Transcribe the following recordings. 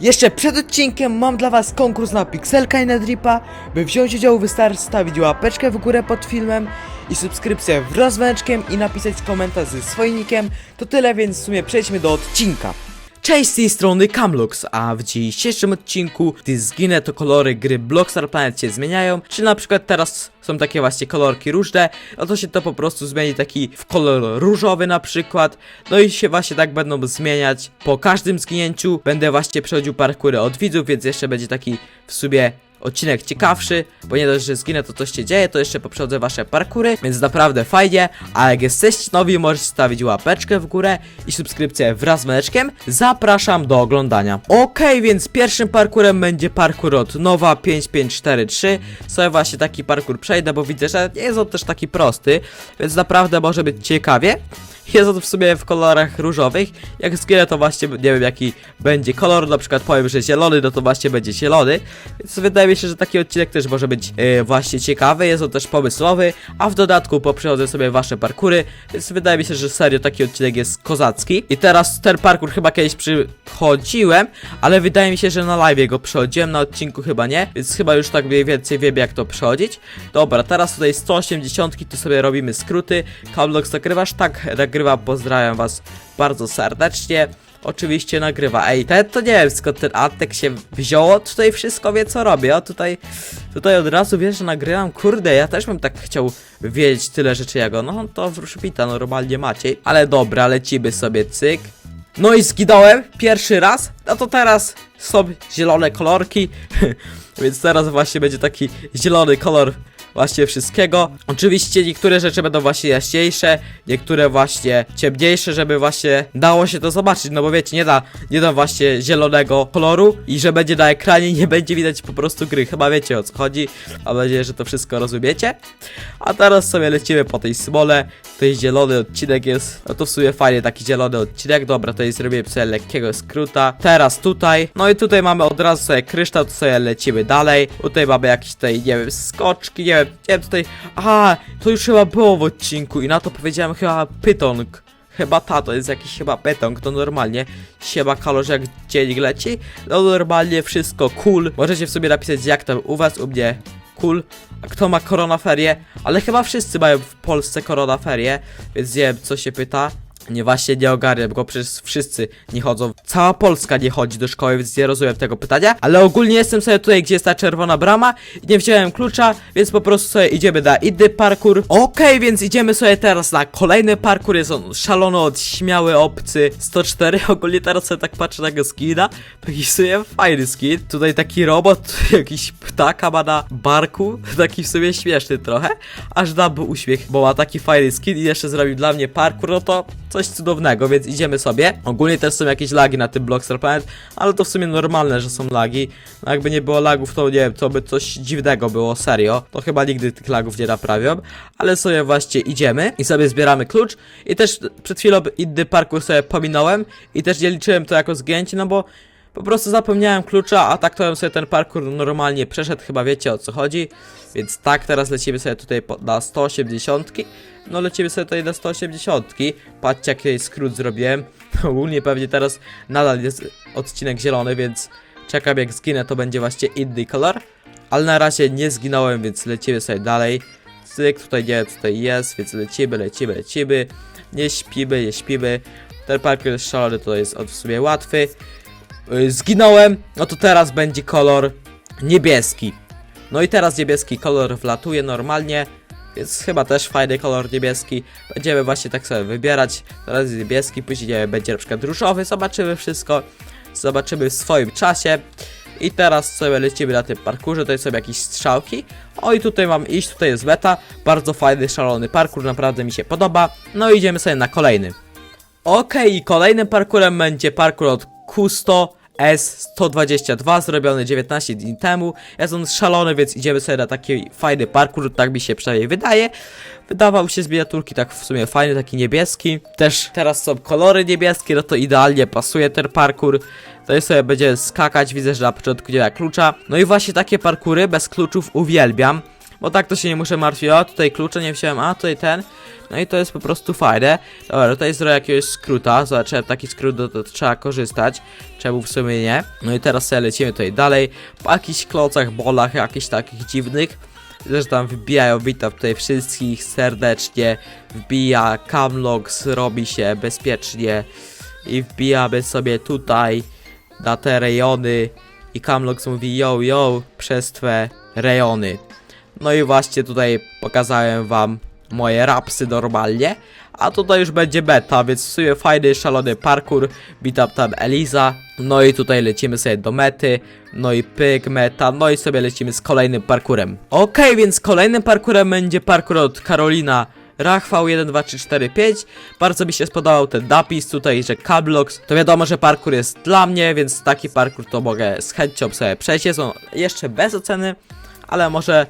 Jeszcze przed odcinkiem mam dla was konkurs na Pixelka i na Dripa. By wziąć udział wystarczy stawić łapeczkę w górę pod filmem i subskrypcję wraz z dzwoneczkiem i napisać komentarz ze swoim. To tyle, więc w sumie przejdźmy do odcinka. Cześć z tej strony Camlux, a w dzisiejszym odcinku, gdy zginę, to kolory gry Blockstar Planet się zmieniają, czy na przykład teraz są takie właśnie kolorki różne, no to się to po prostu zmieni taki w kolor różowy na przykład, no i się właśnie tak będą zmieniać. Po każdym zginięciu będę właśnie przechodził parkury od widzów, więc jeszcze będzie taki w sumie odcinek ciekawszy, bo nie dość, że zginę, to coś się dzieje, to jeszcze poprzechodzę wasze parkury, więc naprawdę fajnie, a jak jesteście nowi, możecie stawić łapeczkę w górę i subskrypcję wraz z mleczkiem. Zapraszam do oglądania. Okej, więc pierwszym parkurem będzie parkur od Nowa 5543. Sobie właśnie taki parkur przejdę, bo widzę, że nie jest on też taki prosty, więc naprawdę może być ciekawie. Jest on w sumie w kolorach różowych. Jak zginę, to właśnie nie wiem jaki będzie kolor. Na przykład powiem, że zielony, no to właśnie będzie zielony. Więc wydaje mi się, że taki odcinek też może być e, właśnie ciekawy. Jest on też pomysłowy. A w dodatku poprzechodzę sobie wasze parkury. Więc wydaje mi się, że serio taki odcinek jest kozacki. I teraz ten parkur chyba kiedyś przychodziłem, ale wydaje mi się, że na live go przechodziłem, na odcinku chyba nie. Więc chyba już tak mniej więcej wiem jak to przechodzić. Dobra, teraz tutaj 180 tu sobie robimy skróty. Camlox nagrywasz? Tak, nagrywa, pozdrawiam was bardzo serdecznie. Oczywiście nagrywa. Ej, ten to nie wiem skąd ten Antek się wziął, tutaj wszystko wie co robię. Tutaj, tutaj od razu wiesz, że nagrywam. Kurde, ja też bym tak chciał wiedzieć tyle rzeczy jego. No to wróżbita normalnie Maciej. Ale dobra, lecimy sobie cyk. No i zginąłem pierwszy raz. No to teraz są zielone kolorki. Więc teraz właśnie będzie taki zielony kolor właśnie wszystkiego. Oczywiście niektóre rzeczy będą właśnie jaśniejsze, niektóre właśnie ciemniejsze, żeby właśnie dało się to zobaczyć, no bo wiecie, nie da, nie da właśnie zielonego koloru i że będzie na ekranie nie będzie widać po prostu gry. Chyba wiecie o co chodzi. Mam nadzieję, że to wszystko rozumiecie. A teraz sobie lecimy po tej smole. Tutaj zielony odcinek jest, no to w sumie fajnie taki zielony odcinek. Dobra, tutaj zrobię sobie lekkiego skróta. Teraz tutaj, no i tutaj mamy od razu sobie kryształ, to sobie lecimy dalej. Tutaj mamy jakieś tutaj, nie wiem, skoczki, nie wiem, nie tutaj, a to już chyba było w odcinku i na to powiedziałem chyba pytong. Chyba ta, to jest jakiś chyba petong, to normalnie siema kalorz jak dziennik leci, no normalnie wszystko cool. Możecie w sobie napisać jak tam u was, u mnie cool. A kto ma koronaferie? Ale chyba wszyscy mają w Polsce koronaferie, więc nie wiem co się pyta. Nie właśnie nie ogarniam, bo przecież wszyscy nie chodzą. Cała Polska nie chodzi do szkoły, więc nie rozumiem tego pytania. Ale ogólnie jestem sobie tutaj, gdzie jest ta czerwona brama. I nie wziąłem klucza, więc po prostu sobie idziemy na inny parkour. Okej, więc idziemy sobie teraz na kolejny parkour. Jest on szalono od śmiały obcy 104. Ogólnie teraz sobie tak patrzę na tego skina. Taki sobie fajny skin. Tutaj taki robot, jakiś ptaka ma na barku. Taki w sobie śmieszny trochę. Aż dam uśmiech, bo ma taki fajny skin i jeszcze zrobił dla mnie parkour. No to coś cudownego, więc idziemy sobie. Ogólnie też są jakieś lagi na tym Blockstar Planet, ale to w sumie normalne, że są lagi. No jakby nie było lagów, to nie wiem, to by coś dziwnego było, serio. To chyba nigdy tych lagów nie naprawią, ale sobie właśnie idziemy i sobie zbieramy klucz. I też przed chwilą inny parkour sobie pominąłem i też nie liczyłem to jako zgięcie, no bo po prostu zapomniałem klucza, a tak to bym sobie ten parkour normalnie przeszedł, chyba wiecie o co chodzi. Więc tak, teraz lecimy sobie tutaj na 180. No lecimy sobie tutaj na 180. Patrzcie jaki skrót zrobiłem. Ogólnie pewnie teraz nadal jest odcinek zielony, więc czekam jak zginę to będzie właśnie inny kolor. Ale na razie nie zginąłem, więc lecimy sobie dalej. Cyk, tutaj nie tutaj jest, więc lecimy, lecimy, lecimy. Nie śpimy, nie śpimy. Ten parkour jest szalony, to jest on w sumie łatwy. Yy, Zginąłem, no to teraz będzie kolor niebieski. No i teraz niebieski kolor wlatuje normalnie, więc chyba też fajny kolor niebieski. Będziemy właśnie tak sobie wybierać. Teraz niebieski, później będzie na przykład różowy, zobaczymy wszystko. Zobaczymy w swoim czasie. I teraz sobie lecimy na tym parkurze, jest sobie jakieś strzałki. O i tutaj mam iść, tutaj jest beta. Bardzo fajny, szalony parkur, naprawdę mi się podoba. No i idziemy sobie na kolejny. Okej, i kolejnym parkurem będzie parkur od Kusto S122, zrobiony 19 dni temu. Jest on szalony, więc idziemy sobie na taki fajny parkur, tak mi się przynajmniej wydaje. Wydawał się z miniaturki tak w sumie fajny, taki niebieski. Też teraz są kolory niebieskie, no to idealnie pasuje ten parkur. To sobie będzie skakać, widzę, że na początku nie ma klucza. No i właśnie takie parkury bez kluczów uwielbiam. Bo tak to się nie muszę martwić, o tutaj klucze nie wziąłem, a tutaj ten, no i to jest po prostu fajne. Dobra, tutaj zrobię jakiegoś skróta, zobaczyłem taki skrót, to, to trzeba korzystać, czemu w sumie nie. No i teraz sobie lecimy tutaj dalej, po jakichś klocach, bolach, jakichś takich dziwnych. Że tam wbijają, witam tutaj wszystkich serdecznie, wbija, Camlox robi się bezpiecznie i wbijamy sobie tutaj na te rejony i Camlox mówi yo yo przez twe rejony. No i właśnie tutaj pokazałem wam moje rapsy normalnie, a tutaj już będzie beta, więc w sumie fajny, szalony parkour, witam tam Eliza, no i tutaj lecimy sobie do mety, no i pyk, meta, no i sobie lecimy z kolejnym parkurem. Okej, więc kolejnym parkurem będzie parkour od Karolina Rachwał 1, 2, 3, 4, 5. Bardzo mi się spodobał ten napis tutaj, że Cablox. To wiadomo, że parkour jest dla mnie, więc taki parkour to mogę z chęcią sobie przejść. Jest on jeszcze bez oceny, ale może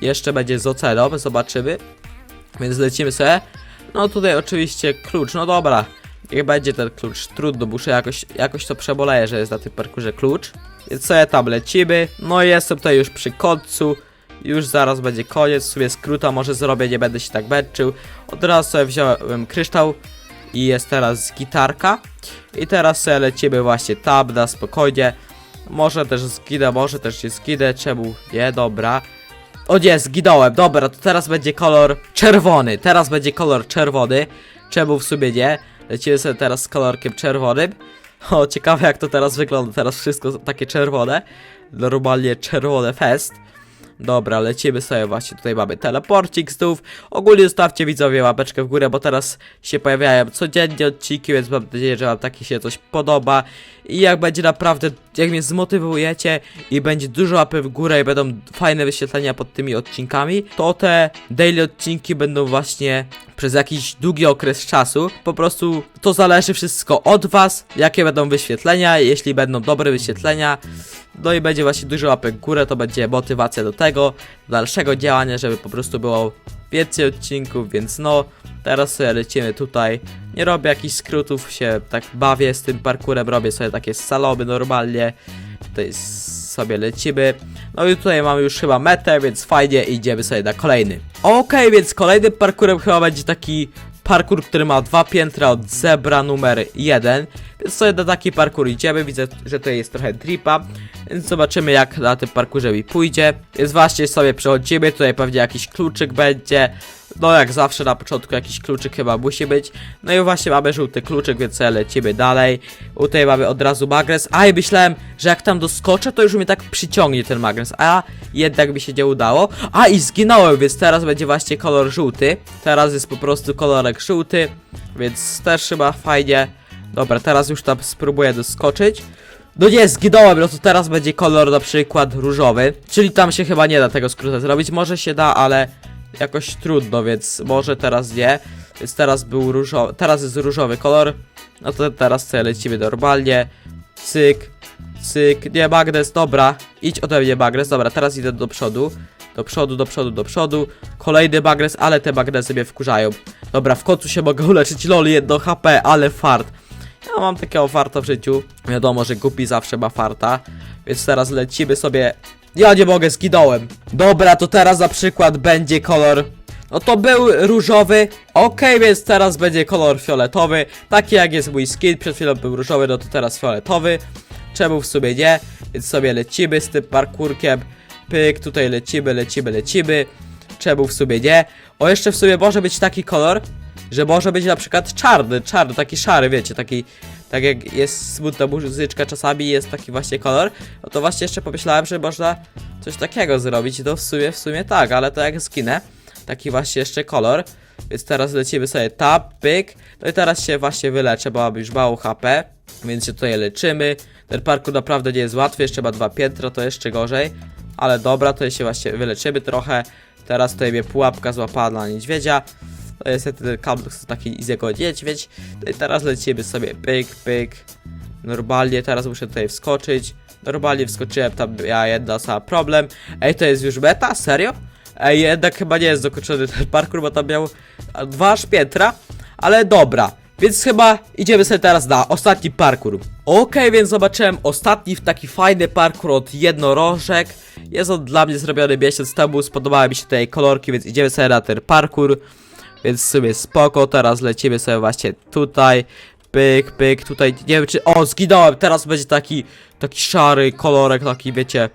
jeszcze będzie z oceną, zobaczymy. Więc lecimy sobie. No tutaj oczywiście klucz, no dobra. Niech będzie ten klucz, trudno, muszę jakoś, jakoś to przeboleję, że jest na tym parkurze klucz. Więc sobie tam lecimy. No i jestem tutaj już przy końcu. Już zaraz będzie koniec, sobie skróta może zrobię, nie będę się tak męczył. Od razu sobie wziąłem kryształ i jest teraz gitarka. I teraz sobie lecimy właśnie tab na spokojnie. Może też zginę, może też się zginę, czemu nie, dobra. O nie, zginąłem, dobra, to teraz będzie kolor czerwony, teraz będzie kolor czerwony, czemu w sumie nie, lecimy sobie teraz z kolorkiem czerwonym, o, ciekawe jak to teraz wygląda, teraz wszystko takie czerwone, normalnie czerwone fest, Dobra, lecimy sobie właśnie, tutaj mamy teleporcik znów. Ogólnie zostawcie widzowie łapeczkę w górę, bo teraz się pojawiają codziennie odcinki, więc mam nadzieję, że wam taki się coś podoba. I jak będzie naprawdę, jak mnie zmotywujecie i będzie dużo łapy w górę i będą fajne wyświetlenia pod tymi odcinkami, to te daily odcinki będą właśnie przez jakiś długi okres czasu. Po prostu to zależy wszystko od was, jakie będą wyświetlenia, jeśli będą dobre wyświetlenia, no i będzie właśnie dużo łapek w górę, to będzie motywacja do tego, dalszego działania, żeby po prostu było więcej odcinków, więc no, teraz sobie lecimy tutaj, nie robię jakichś skrótów, się tak bawię z tym parkurem, robię sobie takie saloby normalnie, tutaj sobie lecimy, no i tutaj mamy już chyba metę, więc fajnie, idziemy sobie na kolejny. Okej, więc kolejnym parkurem chyba będzie taki parkour, który ma dwa piętra od zebra numer 1. Sobie na taki parkour idziemy. Widzę, że tutaj jest trochę dripa. Więc zobaczymy jak na tym parkurze mi pójdzie. Więc właśnie sobie przechodzimy. Tutaj pewnie jakiś kluczyk będzie. No jak zawsze na początku jakiś kluczyk chyba musi być. No i właśnie mamy żółty kluczyk, więc lecimy dalej. Tutaj mamy od razu magnes. A i myślałem, że jak tam doskoczę, to już mnie tak przyciągnie ten magnes. A jednak mi się nie udało. A i zginąłem, więc teraz będzie właśnie kolor żółty. Teraz jest po prostu kolorek żółty, więc też chyba fajnie. Dobra, teraz już tam spróbuję doskoczyć. No nie, zginąłem, no to teraz będzie kolor na przykład różowy. Czyli tam się chyba nie da tego skróta zrobić. Może się da, ale jakoś trudno, więc może teraz nie. Więc teraz był różowy, teraz jest różowy kolor. No to teraz sobie lecimy normalnie. Cyk, cyk, nie magnes, dobra. Idź ode mnie magnes, dobra, teraz idę do przodu. Do przodu, do przodu, do przodu. Kolejny magnes, ale te magnesy mnie wkurzają. Dobra, w końcu się mogę uleczyć, lol, jedno HP, ale fart. Ja mam takiego farta w życiu. Wiadomo, że głupi zawsze ma farta. Więc teraz lecimy sobie. Ja nie mogę, zginąłem. Dobra, to teraz na przykład będzie kolor. No to był różowy. Okej, więc teraz będzie kolor fioletowy. Taki jak jest mój skin. Przed chwilą był różowy, no to teraz fioletowy. Czemu w sumie nie? Więc sobie lecimy z tym parkurkiem. Pyk, tutaj lecimy, lecimy, lecimy. Czemu w sumie nie? O, jeszcze w sumie może być taki kolor, że może być na przykład czarny, czarny, taki szary, wiecie, taki, tak jak jest smutna muzyczka czasami jest taki właśnie kolor, no to właśnie jeszcze pomyślałem, że można coś takiego zrobić, to w sumie, w sumie tak, ale to jak skinę, taki właśnie jeszcze kolor, więc teraz lecimy sobie tap, pyk, no i teraz się właśnie wyleczę, bo mam już mało HP, więc się tutaj leczymy, ten parkour naprawdę nie jest łatwy, jeszcze ma dwa piętra, to jeszcze gorzej, ale dobra, to się właśnie wyleczymy trochę, teraz tutaj mnie pułapka złapała na niedźwiedzia, jest ten kabel taki z jego niedźwiedź. No i teraz lecimy sobie pyk, pyk. Normalnie, teraz muszę tutaj wskoczyć. Normalnie wskoczyłem, tam ja jedna sama problem. Ej, to jest już meta? Serio? Ej, jednak chyba nie jest dokończony ten parkour, bo tam miał dwa aż piętra. Ale dobra, Więc chyba idziemy sobie teraz na ostatni parkour. Okej, więc zobaczyłem ostatni taki fajny parkour od jednorożek. Jest on dla mnie zrobiony miesiąc temu, spodobały mi się tutaj kolorki, więc idziemy sobie na ten parkour. Więc w sumie spoko, teraz lecimy sobie właśnie tutaj. Pyk, pyk, tutaj, nie wiem czy, o zginąłem, teraz będzie taki, taki szary kolorek, taki wiecie,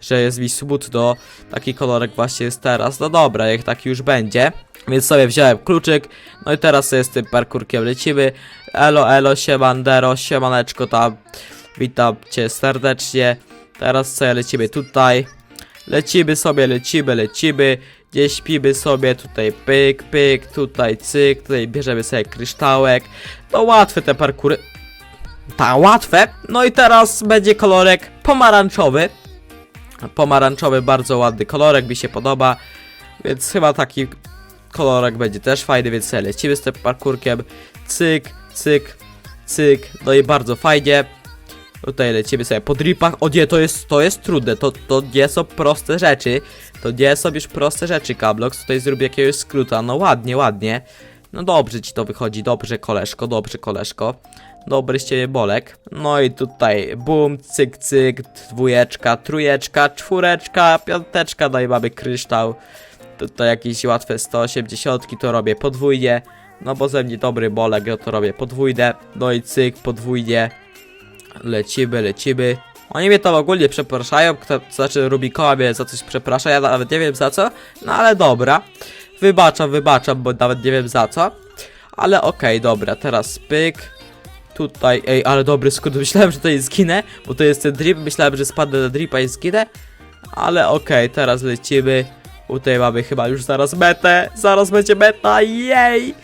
że jest mi smutno. Taki kolorek właśnie jest teraz, no dobra, jak taki już będzie. Więc sobie wziąłem kluczyk, no i teraz sobie z tym parkurkiem lecimy. Elo, elo, siemandero, siemaneczko tam. Witam cię serdecznie. Teraz sobie lecimy tutaj. Lecimy sobie, lecimy, lecimy. Gdzieś śpimy sobie, tutaj pyk, pyk, tutaj cyk, tutaj bierzemy sobie kryształek. No łatwe te parkury. Ta, łatwe. No i teraz będzie kolorek pomarańczowy. Pomarańczowy, bardzo ładny kolorek, mi się podoba. Więc chyba taki kolorek będzie też fajny, więc lecimy z tym parkurkiem. Cyk, cyk, cyk. No i bardzo fajnie. Tutaj lecimy sobie po dripach. O nie, to jest, to jest trudne. To, to nie są proste rzeczy. To nie są już proste rzeczy, Kablox. Tutaj zrobię jakiegoś skróta. No ładnie, ładnie. No dobrze ci to wychodzi. Dobrze, koleżko, dobrze, koleżko. Dobry z ciebie bolek. No i tutaj bum, cyk, cyk, dwójeczka, trójeczka, czwóreczka, piąteczka, no i mamy kryształ. Tutaj jakieś łatwe 180 to robię podwójnie. No bo ze mnie dobry bolek, ja to robię podwójne. No i cyk, podwójnie. Lecimy, lecimy. Oni mnie tam ogólnie przepraszają, kto, to znaczy Rubikoła mnie za coś przeprasza, ja nawet nie wiem za co, no ale dobra. Wybaczam, wybaczam, bo nawet nie wiem za co. Ale okej, dobra, teraz pyk. Tutaj, ej, ale dobry skrót, myślałem, że tutaj zginę, bo to jest ten drip, myślałem, że spadnę na dripa i zginę. Ale okej, teraz lecimy. Tutaj mamy chyba już zaraz metę, zaraz będzie meta, jej!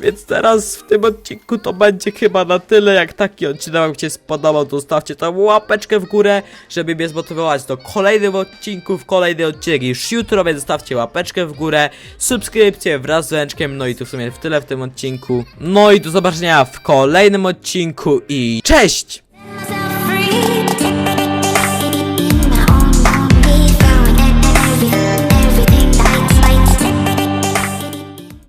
Więc teraz w tym odcinku to będzie chyba na tyle, jak taki odcinek wam się spodobał, to zostawcie tam łapeczkę w górę, żeby mnie zmotywować do kolejnych odcinków, kolejny odcinek już jutro, więc zostawcie łapeczkę w górę, subskrypcję wraz z dzwoneczkiem, no i tu w sumie w tyle w tym odcinku. No i do zobaczenia w kolejnym odcinku i cześć!